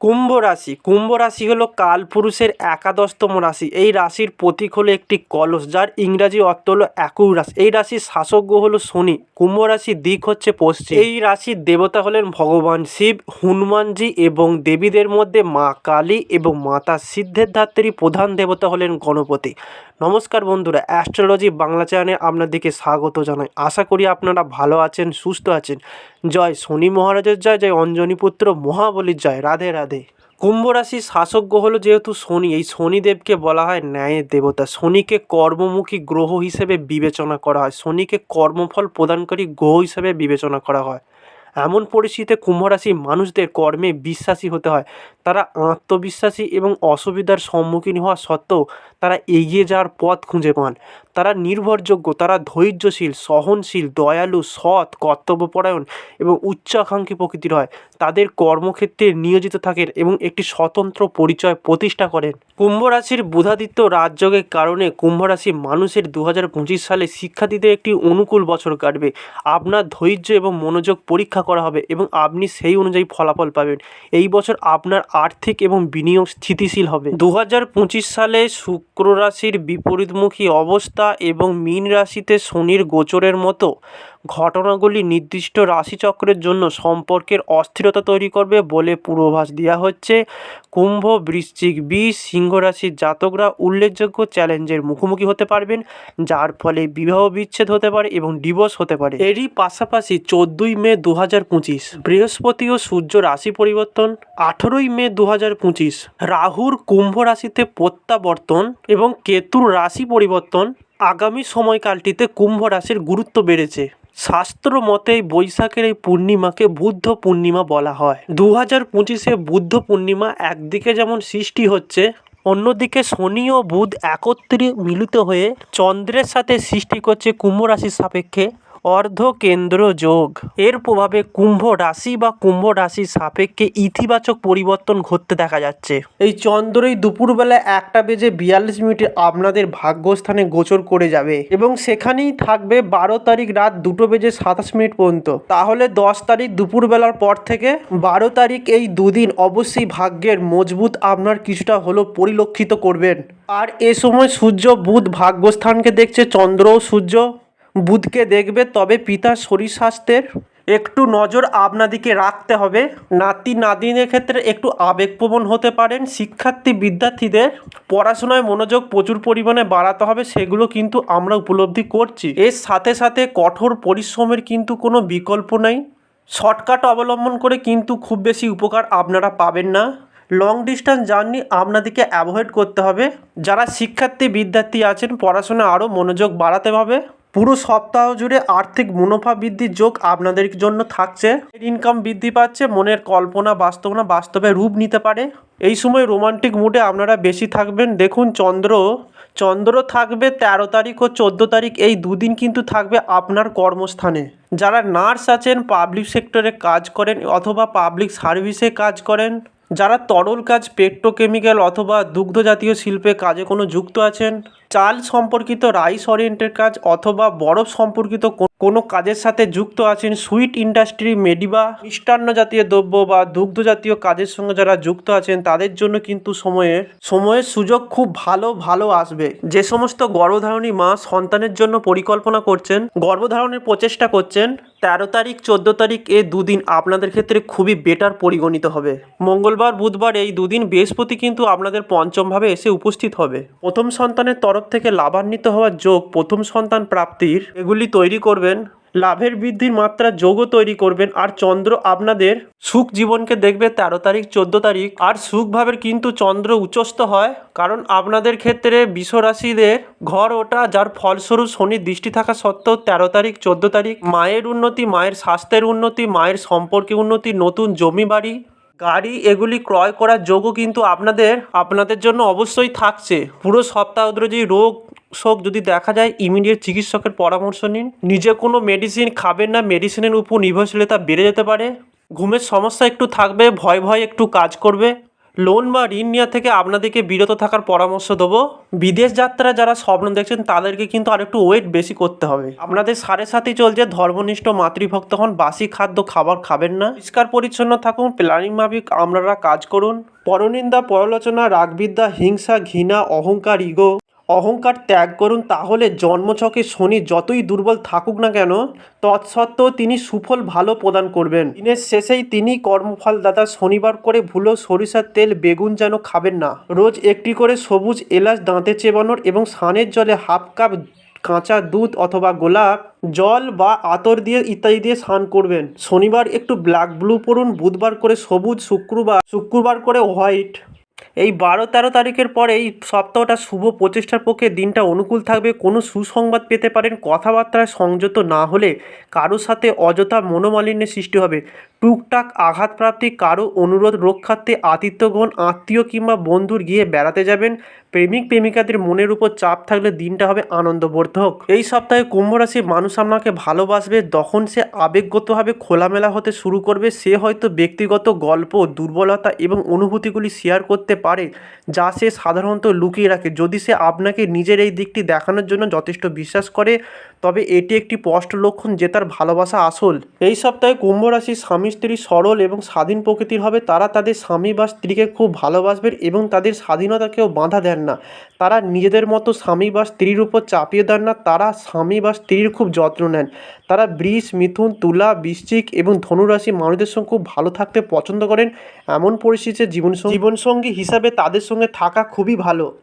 কুম্ভ রাশি। কুম্ভ রাশি হলো কালপুরুষের একাদশতম রাশি। এই রাশির প্রতীক হলো একটি কলস, যার ইংরাজি অর্থ হলো একুরাস এই রাশির শাসক গ্রহ হলো শনি। কুম্ভ রাশির দিক হচ্ছে পশ্চিম। এই রাশির দেবতা হলেন ভগবান শিব, হনুমানজি এবং দেবীদের মধ্যে মা কালী এবং মাতা সিদ্ধের ধাত্রী প্রধান দেবতা হলেন গণপতি। নমস্কার বন্ধুরা, অ্যাস্ট্রোলজি বাংলা চ্যানেলে আপনাদেরকে স্বাগত জানাই। আশা করি আপনারা ভালো আছেন, সুস্থ আছেন। জয় শনি মহারাজের জয় জয় অঞ্জনী পুত্র মহাবলীর জয়। রাধে রাধে। কুম্ভ রাশির শাসক গ্রহ হলো যেহেতু শনি, এই শনিদেবকে বলা হয় ন্যায়ের দেবতা। শনিকে কর্মমুখী গ্রহ হিসেবে বিবেচনা করা হয়। শনিকে কর্মফল প্রদানকারী গ্রহ হিসেবে বিবেচনা করা হয়। এমন পরিস্থিতিতে কুম্ভ রাশির মানুষদের কর্মে বিশ্বাসী হতে হয়। তারা আত্মবিশ্বাসী এবং অসুবিধার সম্মুখীন হওয়া সত্ত্বেও তারা এগিয়ে যাওয়ার পথ খুঁজে পান। তারা নির্ভরযোগ্য, তারা ধৈর্যশীল, সহনশীল, দয়ালু, সৎ, কর্তব্যপরায়ণ এবং উচ্চাকাঙ্ক্ষী প্রকৃতির হয়। তাদের কর্মক্ষেত্রে নিয়োজিত থাকেন এবং একটি স্বতন্ত্র পরিচয় প্রতিষ্ঠা করেন। কুম্ভ রাশির বুধাদিত্য রাজযোগের কারণে কুম্ভ রাশির মানুষের দু হাজার পঁচিশ সালে শিক্ষার্থীদের একটি অনুকূল বছর কাটবে। আপনার ধৈর্য এবং মনোযোগ পরীক্ষা করা হবে এবং আপনি সেই অনুযায়ী ফলাফল পাবেন। এই বছর আপনার আর্থিক এবং বিনিয়োগ স্থিতিশীল হবে। দু হাজার পঁচিশ সালে শুক্র রাশির বিপরীতমুখী অবস্থা এবং মীন রাশিতে শনির গোচরের মতো ঘটনাগুলি নির্দিষ্ট রাশিচক্রের জন্য সম্পর্কের অস্থিরতা তৈরি করবে বলে পূর্বাভাস দেওয়া হচ্ছে। কুম্ভ, বৃশ্চিক বিষ সিংহ রাশির জাতকরা উল্লেখযোগ্য চ্যালেঞ্জের মুখোমুখি হতে পারবেন, যার ফলে বিবাহ বিচ্ছেদ হতে পারে এবং ডিভোর্স হতে পারে। এরই পাশাপাশি চোদ্দোই মে দু হাজার পঁচিশ, বৃহস্পতি ও সূর্য রাশি পরিবর্তন, আঠেরোই মে দু হাজার পঁচিশ, রাহুর কুম্ভ রাশিতে প্রত্যাবর্তন এবং কেতুর রাশি পরিবর্তন আগামী সময়কালটিতে কুম্ভ রাশির গুরুত্ব বেড়েছে। শাস্ত্র মতে বৈশাখের এই পূর্ণিমাকে বুদ্ধ পূর্ণিমা বলা হয়। দু হাজার পঁচিশে বুদ্ধ পূর্ণিমা একদিকে যেমন সৃষ্টি হচ্ছে, অন্যদিকে শনি ও বুধ একত্রে মিলিত হয়ে চন্দ্রের সাথে সৃষ্টি করছে কুম্ভ রাশির সাপেক্ষে। অর্ধ কেন্দ্র যোগ। এর প্রভাবে কুম্ভ রাশি বা কুম্ভ রাশির সাপেক্ষে ইতিবাচক পরিবর্তন ঘটতে দেখা যাচ্ছে। এই চন্দ্রই দুপুরবেলা একটা বেজে বিয়াল্লিশ মিনিটে আপনাদের ভাগ্যস্থানে গোচর করে যাবে এবং সেখানেই থাকবে বারো তারিখ রাত দুটো বেজে সাতাশ মিনিট পর্যন্ত। তাহলে দশ তারিখ দুপুরবেলার পর থেকে বারো তারিখ এই দুদিন অবশ্যই ভাগ্যের মজবুত আপনার কিছুটা হলেও পরিলক্ষিত করবেন। আর এ সময় সূর্য বুধ ভাগ্যস্থানকে দেখছে চন্দ্র সূর্য। বুধকে দেখবে, তবে পিতার শরীর স্বাস্থ্যের একটু নজর আপনাদিকে রাখতে হবে। নাতি নাতনিদের ক্ষেত্রে একটু আবেগপ্রবণ হতে পারেন। শিক্ষার্থী বিদ্যার্থীদের পড়াশোনায় মনোযোগ প্রচুর পরিমাণে বাড়াতে হবে, সেগুলো কিন্তু আমরা উপলব্ধি করছি। এর সাথে সাথে কঠোর পরিশ্রমের কিন্তু কোনো বিকল্প নেই। শর্টকাট অবলম্বন করে কিন্তু খুব বেশি উপকার আপনারা পাবেন না। লং ডিস্টেন্স জার্নি আপনাদেরকে অ্যাভয়েড করতে হবে। যারা শিক্ষার্থী বিদ্যার্থী আছেন পড়াশোনা আরও মনোযোগ বাড়াতে হবে। পুরো সপ্তাহ জুড়ে আর্থিক মুনাফা বৃদ্ধির যোগ আপনাদের জন্য থাকছে। ইনকাম বৃদ্ধি পাচ্ছে, মনের কল্পনা, বাস্তবনা বাস্তবে রূপ নিতে পারে। এই সময় রোমান্টিক মুডে আপনারা বেশি থাকবেন। দেখুন, চন্দ্র চন্দ্র থাকবে তেরো তারিখ ও চোদ্দ তারিখ, এই দুদিন কিন্তু থাকবে আপনার কর্মস্থানে। যারা নার্স আছেন পাবলিক সেক্টরে কাজ করেন অথবা পাবলিক সার্ভিসে কাজ করেন, যারা তরল কাজ পেট্রোকেমিক্যাল অথবা দুগ্ধ জাতীয় শিল্পে কাজে কোনো যুক্ত আছেন চাল সম্পর্কিত রাইস অরিয়েন্টের কাজ অথবা বরফ সম্পর্কিত কোনো কাজের সাথে যুক্ত আছেন সুইট ইন্ডাস্ট্রি, মেডিবা, মিষ্টান্ন জাতীয় দ্রব্য বা দুগ্ধ জাতীয় কাজের সঙ্গে যারা যুক্ত আছেন, তাদের জন্য কিন্তু সময়ের সময়ের সুযোগ খুব ভালো ভালো আসবে। যে সমস্ত গর্ভধারণী মা সন্তানের জন্য পরিকল্পনা করছেন, গর্ভধারণের প্রচেষ্টা করছেন, তেরো তারিখ, চোদ্দ তারিখ এ দুদিন আপনাদের ক্ষেত্রে খুবই বেটার পরিগণিত হবে। মঙ্গলবার, বুধবার এই দুদিন বৃহস্পতি কিন্তু আপনাদের পঞ্চমভাবে এসে উপস্থিত হবে। প্রথম সন্তানের তরফ থেকে লাভান্বিত হওয়ার যোগ প্রথম সন্তান প্রাপ্তির এগুলি তৈরি করবেন, লাভের বৃদ্ধির মাত্রা যোগও তৈরি করবেন, আর চন্দ্র আপনাদের সুখ জীবনকে দেখবে তেরো তারিখ, চোদ্দ তারিখ। আর সুখ ভাবের কিন্তু চন্দ্র উচ্চস্থ হয়, কারণ আপনাদের ক্ষেত্রে বিশ্বরাশিদের ঘর ওটা, যার ফলস্বরূপ শনির দৃষ্টি থাকা সত্ত্বেও তেরো তারিখ, চোদ্দ তারিখ। মায়ের উন্নতি, মায়ের স্বাস্থ্যের উন্নতি, মায়ের সম্পর্কে উন্নতি, নতুন জমি বাড়ি, গাড়ি, এগুলি ক্রয় করার যোগও কিন্তু আপনাদের আপনাদের জন্য অবশ্যই থাকছে। পুরো সপ্তাহ ধরে যে রোগ শোক যদি দেখা যায় ইমিডিয়েট চিকিৎসকের পরামর্শ নিন, নিজে কোনো মেডিসিন খাবেন না মেডিসিনের উপর নির্ভরশীলতা বেড়ে যেতে পারে। ঘুমের সমস্যা একটু থাকবে, ভয় ভয় একটু কাজ করবে। লোন বা ঋণ নেওয়া থেকে আপনাদেরকে বিরত থাকার পরামর্শ দেবো। বিদেশ যাত্রা যারা স্বপ্ন দেখছেন, তাদেরকে কিন্তু আর একটু ওয়েট বেশি করতে হবে। আপনাদের সাড়ে সাথে চলছে, ধর্মনিষ্ঠ মাতৃভক্ত হন, বাসি খাদ্য খাবার খাবেন না। পরিষ্কার পরিচ্ছন্ন থাকুন প্ল্যানিং মাফিক আপনারা কাজ করুন। পরনিন্দা, পরলোচনা, রাগবিদ্যা, হিংসা, ঘৃণা, অহংকার ইগো অহংকার ত্যাগ করুন তাহলে জন্মছকে শনি যতই দুর্বল থাকুক না কেন, তৎসত্ত্বেও তিনি সুফল ভালো প্রদান করবেন। দিনের শেষেই তিনি কর্মফলদাতা শনিবার করে ভুলো সরিষার তেল বেগুন যেন খাবেন না। রোজ একটি করে সবুজ এলাচ দাঁতে চেবানোর এবং স্নানের জলে হাফ কাপ কাঁচা দুধ অথবা গোলাপ, জল বা আতর দিয়ে ইত্যাদি দিয়ে স্নান করবেন। শনিবার একটু ব্ল্যাক ব্লু পরুন, বুধবার করে সবুজ, শুক্রবার শুক্রবার করে হোয়াইট। এই বারো তেরো তারিখের পরে এই সপ্তাহটা শুভ, প্রচেষ্টার পক্ষে দিনটা অনুকূল থাকবে। কোনো সুসংবাদ পেতে পারেন কথাবার্তায় সংযত না হলে কারোর সাথে অযথা মনোমালিন্যের সৃষ্টি হবে। টুকটাক আঘাতপ্রাপ্তি কারও অনুরোধ রক্ষার্থে আতিথ্যগ্রহণ, আত্মীয় কিংবা বন্ধুর গিয়ে বেড়াতে যাবেন। প্রেমিক প্রেমিকাদের মনের উপর চাপ থাকলে দিনটা হবে আনন্দবর্ধক। এই সপ্তাহে কুম্ভ রাশির মানুষ আপনাকে ভালোবাসবে, তখন সে আবেগগতভাবে খোলামেলা হতে শুরু করবে। সে হয়তো ব্যক্তিগত গল্প, দুর্বলতা এবং অনুভূতিগুলি শেয়ার করতে পারে, যা সে সাধারণত লুকিয়ে রাখে। যদি সে আপনাকে নিজের এই দিকটি দেখানোর জন্য যথেষ্ট বিশ্বাস করে, তবে এটি একটি স্পষ্ট লক্ষণ যে তার ভালোবাসা আসল। এই সপ্তাহে কুম্ভ রাশির স্বামী, স্ত্রী সরল এবং স্বাধীন প্রকৃতির হবে, তারা তাদের স্বামী বা স্ত্রীকে খুব ভালোবাসবেন এবং তাদের স্বাধীনতাকেও বাধা দেন না। তারা নিজেদের মতো স্বামী বা স্ত্রীর উপর চাপিয়ে দেন না, তারা স্বামী বা স্ত্রীর খুব যত্ন নেন। তারা বৃষ মিথুন, তুলা, বৃশ্চিক এবং ধনুরাশি মানুষদের সঙ্গে খুব ভালো থাকতে পছন্দ করেন। এমন পরিস্থিতিতে জীবন জীবনসঙ্গী হিসাবে তাদের সঙ্গে থাকা খুবই ভালো।